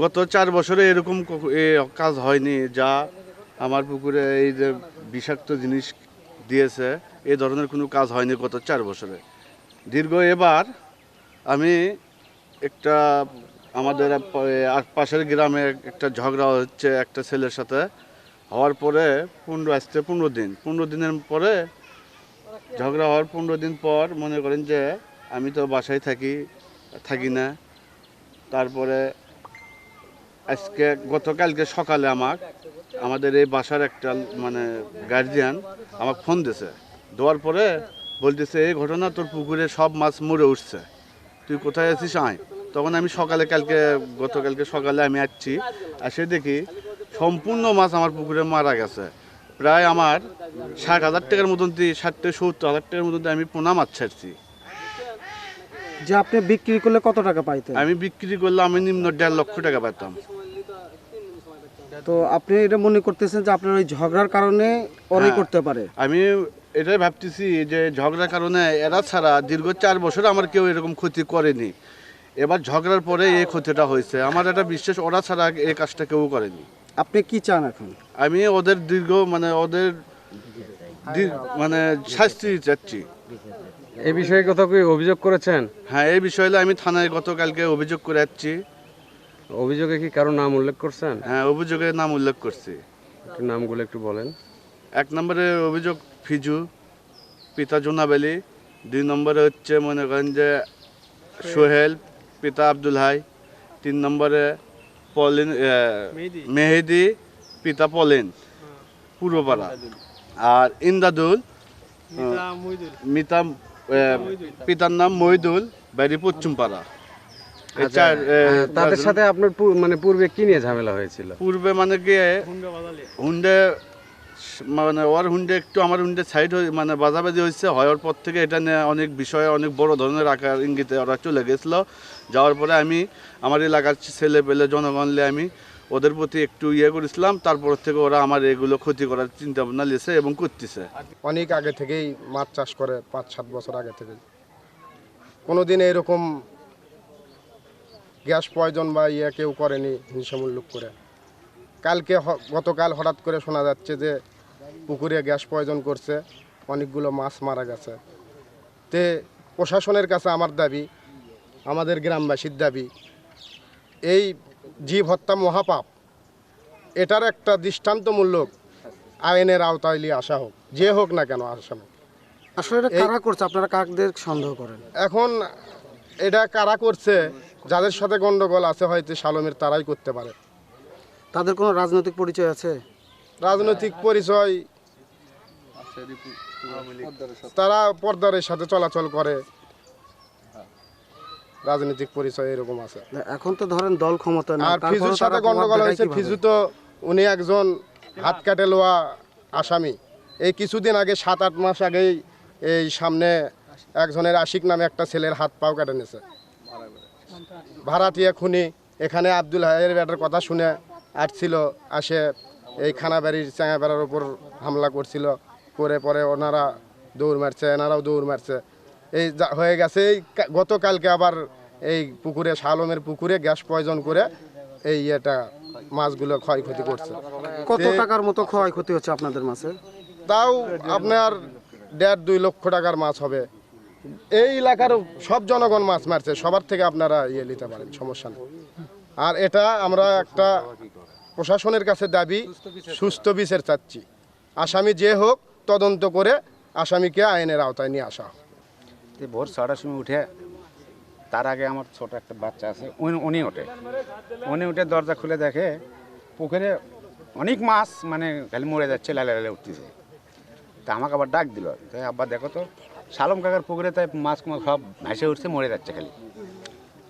গত চার বছরে এরকম কাজ হয়নি, যা আমার পুকুরে এই যে বিষাক্ত জিনিস দিয়েছে, এ ধরনের কোনো কাজ হয়নি গত চার বছরে। দীর্ঘ এবার আমি একটা আমাদের পাশের গ্রামে একটা ঝগড়া হচ্ছে একটা ছেলের সাথে, হওয়ার পরে পনেরো আসতে পনেরো দিন, পনেরো দিনের পরে ঝগড়া হওয়ার পনেরো দিন পর মনে করেন যে আমি তো বাসায় থাকি থাকি না। তারপরে আজকে গতকালকে সকালে আমাক আমাদের এই বাসার একটা মানে গার্জিয়ান আমার ফোন দিছে। দেওয়ার পরে বলতেছে এই ঘটনা তোর পুকুরে সব মাছ মরে উঠছে। তুই কোথায় আছিস আয়। তখন আমি সকালে কালকে গতকালকে সকালে আমি আসছি এসে দেখি সম্পূর্ণ মাছ আমার পুকুরে মারা গেছে। প্রায় আমার ষাট হাজার টাকার মতন দিয়ে ষাট থেকে সত্তর হাজার টাকার মতন দিয়ে আমি পোনা মাছ ছাড়ছি। যে আপনি বিক্রি করলে কত টাকা পাইতেন? আমি বিক্রি করলে আমি নিম্ন দেড় লক্ষ টাকা পেতাম তো আপনি এটা মনে করতেছেন যে আপনার ওই ঝগড়ার কারণে ওরাই হ্যাঁ। করতে পারে? আমি এটাই ভাবতেছি যে ঝগড়ার কারণে এরা ছাড়া দীর্ঘ চার বছর আমার কেউ এরকম ক্ষতি করেনি। এবার ঝগড়ার পরে এই ক্ষতিটা হয়েছে। আমার একটা বিশ্বাস ওরা ছাড়া এই কাজটা কেউ করেনি। আপনি কি চান এখন? আমি ওদের দীর্ঘ মানে ওদের দীর- মানে শাস্তি চাচ্ছি। এই বিষয়ে কথা কি অভিযোগ করেছেন? হ্যাঁ এই বিষয়ে আমি থানায় গতকালকে অভিযোগ করে যাচ্ছি অভিযোগে কি কারও নাম উল্লেখ করছেন? হ্যাঁ অভিযোগের নাম উল্লেখ করছি। একটু নামগুলো একটু বলেন। এক নম্বরে অভিযোগ ফিজু পিতা জোনাবেলি। দুই নম্বরে হচ্ছে মনে করেন যে সোহেল পিতা আব্দুল হাই। তিন নম্বরে পলিন মেহেদি। পিতা পলিন পূর্বপাড়া। আর ইন্দাদুল মিতা পিতার নাম মহিদুল বাড়ি পশ্চিমপাড়া এই আচ্ছা, চার এ, আহ, তাদের সাথে আপনার মানে পূর্বে কি নিয়ে ঝামেলা হয়েছিল? পূর্বে মানে কি হুন্ডে মানে ওর হুন্ডে একটু আমার হুন্ডে সাইড হয়ে মানে বাজাবাজি হয়েছে হওয়ার পর থেকে এটা নিয়ে অনেক বিষয়ে অনেক বড় ধরনের আকার ইঙ্গিতে ওরা চলে গেছিল। যাওয়ার পরে আমি আমার এলাকার ছেলে পেলে জনগণলে আমি ওদের প্রতি একটু ইয়ে করেছিলাম তারপর থেকে ওরা আমার এগুলো ক্ষতি করার চিন্তা ভাবনা নিয়েছে এবং করতেছে। অনেক আগে থেকেই মাছ চাষ করে পাঁচ সাত বছর আগে থেকেই। কোনোদিন এরকম গ্যাস পয়জন বা ইয়ে কেউ করেনি হিংসামূল্যক করে। কালকে গতকাল হঠাৎ করে শোনা যাচ্ছে যে পুকুরে গ্যাস পয়জন করছে অনেকগুলো মাছ মারা গেছে। তে প্রশাসনের কাছে আমার দাবি আমাদের গ্রামবাসীর দাবি এই জীব হত্যা মহাপাপ এটার একটা দৃষ্টান্তমূলক আইনের আওতায় নিয়ে আসা হোক যে হোক না কেন আসামি আসলে এটা কারা করছে? আপনারা কাকদের সন্দেহ করেন? এখন এটা কারা করছে? যাদের সাথে গন্ডগোল আছে হয়তো শালমের তারাই করতে পারে। তাদের কোনো রাজনৈতিক পরিচয় আছে? রাজনৈতিক পরিচয় তারা পর্দারের সাথে চলাচল করে। রাজনৈতিক পরিচয় এরকম আছে। এখন তো ধরেন দল ক্ষমতা না আর ফিজুর সাথে গন্ডগোল হয়েছে ফিজু তো উনি একজন হাত কাটে লোয়া আসামি। এই কিছুদিন আগে সাত আট মাস আগেই এই সামনে একজনের আশিক নামে একটা ছেলের হাত পাও কেটে নিয়েছে ভাড়াটিয়া খুনি এখানে আব্দুল হায়ের ব্যাটার কথা শুনে আসছিল আসে এই খানাবাড়ির চাঙাবেড়ার ওপর হামলা করছিল করে পরে ওনারা দৌড় মারছে এনারাও দৌড় মারছে। এই যা- হয়ে গেছে এই গতকালকে আবার এই পুকুরে শালমের পুকুরে গ্যাস পয়জন করে এই ইয়েটা মাছগুলো ক্ষয়ক্ষতি করছে। কত টাকার মতো ক্ষয়ক্ষতি হচ্ছে আপনাদের মাছে? তাও আপনার দেড় দুই লক্ষ টাকার মাছ হবে। এই এলাকার সব জনগণ মাছ মারছে, সবার থেকে আপনারা ইয়ে নিতে পারেন, সমস্যা নেই। আর এটা আমরা একটা প্রশাসনের কাছে দাবি, সুস্থ বিচার চাচ্ছি। আসামি যে হোক, তদন্ত করে আসামিকে আইনের আওতায় নিয়ে আসা হোক। ভোর ছটার সময় উঠে, তার আগে আমার ছোট একটা বাচ্চা আছে, উনি ওঠে। উনি উঠে দরজা খুলে দেখে, পুকুরে অনেক মাছ মানে খালি মরে যাচ্ছে, লালে লালে উঠতেছে। তা আমাকে আবার ডাক দিল তাই আব্বা, দেখো তো শালম কাকার পুকুরে তাই মাছ সব ভেসে উঠছে, মরে যাচ্ছে খালি।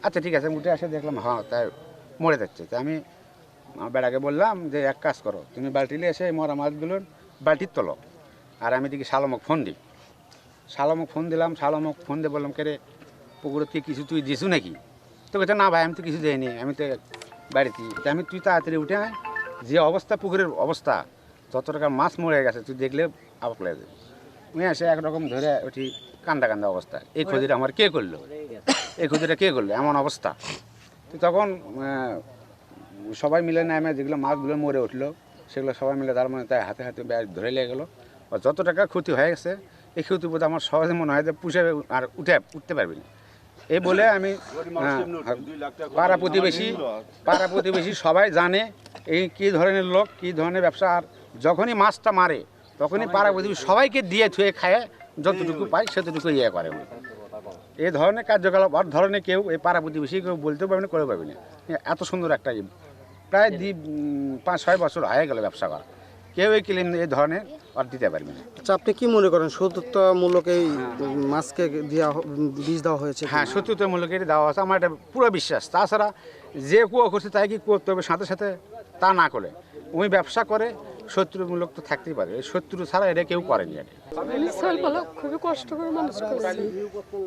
আচ্ছা ঠিক আছে উঠে আসে দেখলাম হ্যাঁ তাই মরে যাচ্ছে। তাই আমি বেড়াকে বললাম যে, এক কাজ করো, তুমি বালতি নিয়ে এসে মরা মাছগুলো বালতির তোলো, আর আমি দেখি শালমক ফোন দিই। শালামক ফোন দিলাম শালামক ফোন দিয়ে বললাম, কে রে, পুকুরে তুই কিছু তুই দিছু নাকি? তো বলছে, না ভাই, আমি তো কিছু দেয়নি আমি তো বাড়িতে তা আমি তুই তাড়াতাড়ি উঠে যে অবস্থা, পুকুরের অবস্থা, যত টাকা মাছ মরে গেছে, তুই দেখলে আবাক লাগে উনি এসে একরকম ধরে উঠি কান্দা কান্দা অবস্থা এই ক্ষতিটা আমার কে করল? এই ক্ষতিটা কে করল? এমন অবস্থা। তো তখন সবাই মিলে নামে যেগুলো মাছগুলো মরে উঠল সেগুলো সবাই মিলে তার মানে তাই হাতে হাতে ব্যাগ ধরে লেগে গেলো। আর যত টাকা ক্ষতি হয়ে গেছে এই ক্ষতি বোধ আমার সহজে মনে হয় যে পুষে আর উঠে উঠতে পারবি না। এই বলে আমি হ্যাঁ, পাড়া প্রতিবেশী পাড়া প্রতিবেশী সবাই জানে এই কী ধরনের লোক কী ধরনের ব্যবসা আর যখনই মাছটা মারে তখনই পাড়া প্রতিবেশী সবাইকে দিয়ে থুয়ে খায় যতটুকু পায় সেতটুকু ইয়ে করে। উনি। এই ধরনের কার্যকলাপ আর ধরনের কেউ এই পাড়া প্রতিবেশী কেউ বলতেও পারবে না করে পারবে না। এত সুন্দর একটা ই- প্রায় দি উম, পাঁচ ছয় বছর হয়ে গেল ব্যবসা করা। কেউ এই ক্লিন এই ধরনের আর দিতে পারবে না। আচ্ছা আপনি কি মনে করেন সততামূলক এই মাছকে দেওয়া বীজ দেওয়া হয়েছে হ্যাঁ সত্যতামূলক এটি দেওয়া হয়েছে। আমার এটা পুরো বিশ্বাস। তাছাড়া যে কুয়ো করছে তাই কি করতে হবে? সাথে সাথে তা না করে ওই ব্যবসা করে শত্রুমূলক তো থাকতেই পারে। শত্রু ছাড়া এটা কেউ করেনি এটা আমি খুবই কষ্ট করে মানুষ করছি।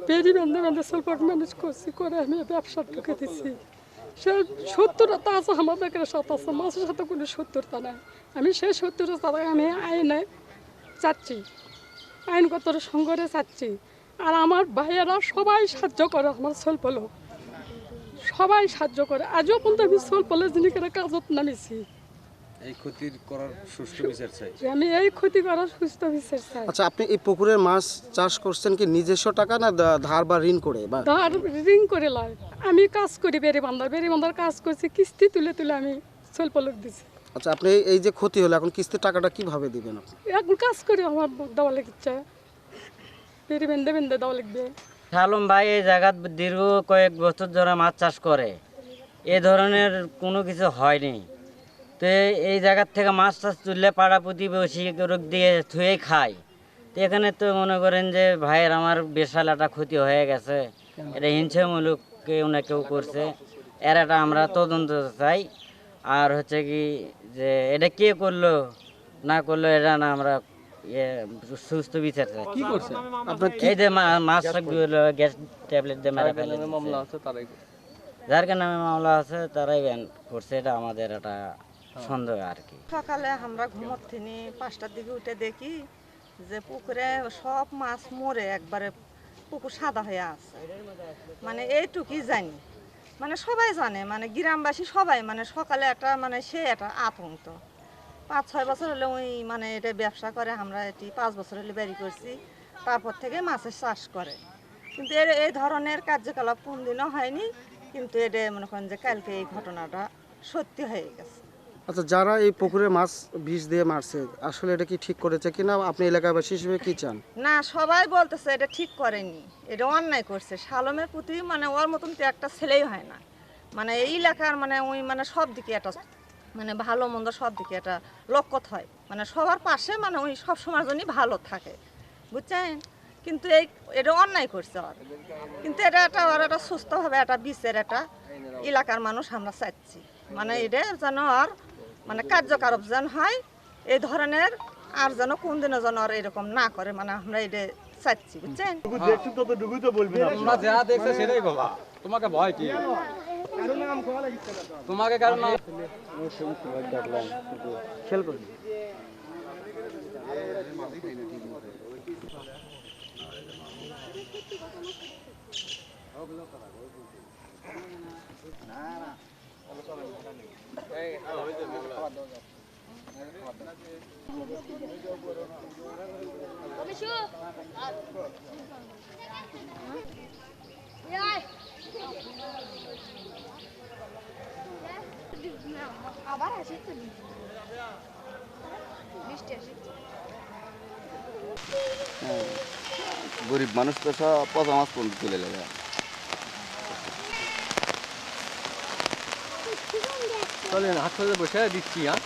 পেরি বেঁধে বেঁধে ছোট মানুষ করছি, করে আমি ব্যবসা ঢুকে দিছি। সে সত্তরটা আছে আমার আমাদের সাথে আছে মাছের সাথে কোনো সত্তরটা নাই। আমি সেই সত্তরটা তারা আমি আইনে চাচ্ছি আইনগত সংগঠে চাচ্ছি আর আমার ভাইয়েরা সবাই সাহায্য করে আমার স্বল্প লোক সবাই সাহায্য করে। আজও পর্যন্ত আমি স্বল্প জিনিসের কাজত নামিছি এই ক্ষতির করার সুষ্ঠু বিচার চাই। আমি এই ক্ষতি করার সুস্থ বিচার চাই। আচ্ছা আপনি এই পুকুরের মাছ চাষ করছেন কি নিজস্ব টাকা না ধার বা ঋণ করে বা ধার রিং করে লয় আমি কাজ করি বেড়ে বান্ধার কাজ করছি কিস্তি তুলে তুলে আমি স্বল্প লোক দিছি। আচ্ছা আপনি এই যে ক্ষতি হলো এখন কিস্তির টাকাটা কীভাবে দিবেন আপনি? এখন কাজ করি আমার দেওয়া লাগছে। বেড়ে বেঁধে বেঁধে দেওয়া লাগবে। শালম ভাই এই জায়গাত দীর্ঘ কয়েক বছর ধরে মাছ চাষ করে। এ ধরনের কোনো কিছু হয়নি। তো এই- জায়গার থেকে মাছ টাছ তুললে পাড়া প্রতিবেশী রোগ দিয়ে থুয়ে খায়। তো এখানে তো মনে করেন যে ভাইয়ের আমার বিশাল একটা ক্ষতি হয়ে গেছে। এটা হিংসামূলক কেউ না কেউ করছে। এর একটা আমরা তদন্ত চাই। আর হচ্ছে কি যে এটা কে করল না করল এটা না আমরা ইয়ে সুস্থ বিচার চাই। কি করছে? এই যে মা- মাছ গ্যাস ট্যাবলেট দিয়ে মেরে ফেলে যার নামে মামলা আছে তারাই ব্যান করছে। এটা আমাদের একটা সন্দেহ আর কি। সকালে আমরা ঘুমোর থেকে পাঁচটার দিকে উঠে দেখি যে পুকুরে সব মাছ মরে একবারে পুকুর সাদা হয়ে আছে। মানে এইটুকুই জানি। মানে সবাই জানে মানে গ্রামবাসী সবাই মানে সকালে একটা মানে সে একটা আতঙ্ক। পাঁচ ছয় বছর হলে ওই মানে এটা ব্যবসা করে আমরা এটি পাঁচ বছর হলে বেরি করছি তারপর থেকে মাছের চাষ করে। কিন্তু এর এই ধরনের কার্যকলাপ কোনদিনও হয়নি কিন্তু এটা মনে করেন যে কালকে এই ঘটনাটা সত্যি হয়ে গেছে। আচ্ছা যারা এই পুকুরে মাছ, বিষ দিয়ে মারছে, আসলে এটা কি ঠিক করেছে কিনা? আপনি এলাকাবাসী হিসেবে কি চান? না, সবাই বলতেছে এটা ঠিক করেনি। এটা অন্যায় করছে। শালমের প্রতি মানে ওর মতন তো একটা ছেলেই হয় না। মানে এই এলাকার মানে ওই মানে সব দিকে একটা মানে ভালো মন্দ সব দিকে একটা লক্ষ্য হয়। মানে সবার পাশে মানে ওই সব সময়ের জন্যই ভালো থাকে। বুঝছেন? কিন্তু এই, এটা অন্যায় করছে ওর। কিন্তু এটা একটা, ওর একটা সুস্থভাবে একটা বিচার একটা এলাকার মানুষ আমরা চাচ্ছি মানে এটা যেন আর মানে কার্যকারক যেন হয় এই ধরনের আর যেন কোনদিনও যেন আর এরকম না করে মানে আমরা এটা চাচ্ছি বুঝছেন? তোমরা যা দেখছ সেটাই বলা তোমাকে ভয় কি? তোমাকে কারণ খেল করুন আবার আসি তো গরিব মানুষ তো সব পচা মাছ পর্যন্ত তুলে লাগে চলেন হাত বসে দিচ্ছি হ্যাঁ